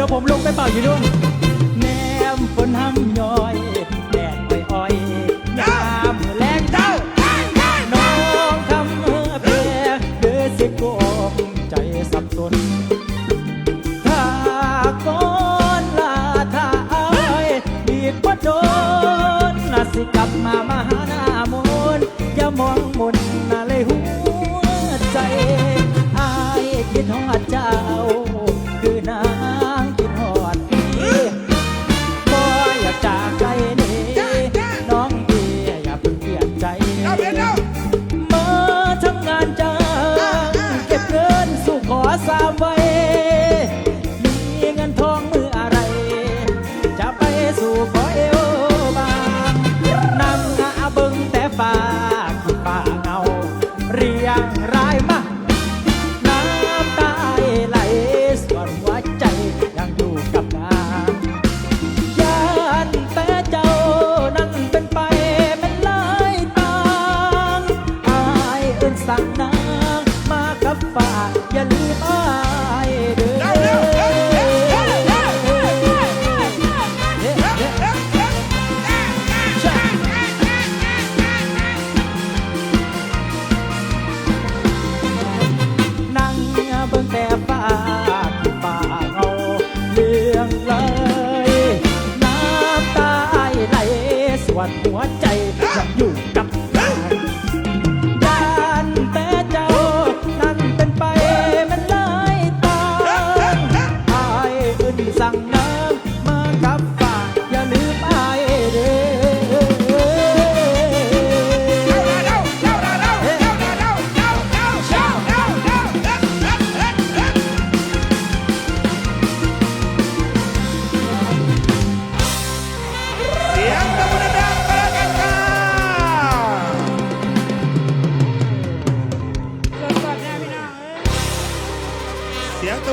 เถินเดี๋ยวผมลงไปเป่าอยู่นู่นแนมฝนห้ำย้อยแดดอ้อยๆยามแรงเจ้าน้องคำเมื่อเพียเดือสิกมใจสับสนถ้าก่อนลาถ้าอายอีกบ่โดนน่าสิกลับมามาหาหน้ามนอย่ามองมนน่าเลยหัวใจอายคิดฮอดเจ้า ฟ้าขี้ฟ้าเงา เรียงรายมาน้ำตาไหลส่วนหัวใจยังอยู่กับงานย่านแต่เจ้านั้นเป็นไปเป็นลายตางอายเอิ้นสั่งนางมากับฝ่าอย่าลืมอาย เบิ่งแต่ฟ้าที่ฟ้าเงาเรื่องเลย น้ำตาไหลส่วนหัวใจยังอยู่กับงานย่านแต่เจ้านั้นเป็นไปมันหลายตางอายอื่นสั่งน้ำ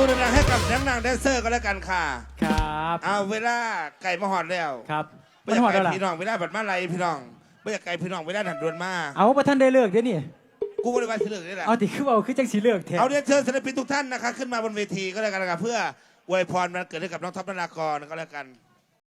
ตูดังๆให้กับนักนางแดนเซอร์ก็แล้วกันค่ะ ครับเอาเวลาไก่มาหอดแล้วครับไม่ไม่อยาหอกดไก่แล้วล่ะพี่น้องเวลาบัดมาไรพี่น้องไม่อยากไก่พี่น้องเวลาถัดดวนมาเอาประท่านได้เลิกเดี๋ยวนี่กูไม่ได้ไปเสือกนี่แหละเอาติคือเอาคือจังสีเลิกแทนเอาเรียนเชิญศิลปินทุกท่านนะคะ ขึ้นมาบนเวทีก็แล้วกันนะครับเพื่ออวยพรมันเกิดให้กับน้องท็อปนารากรก็แล้วกัน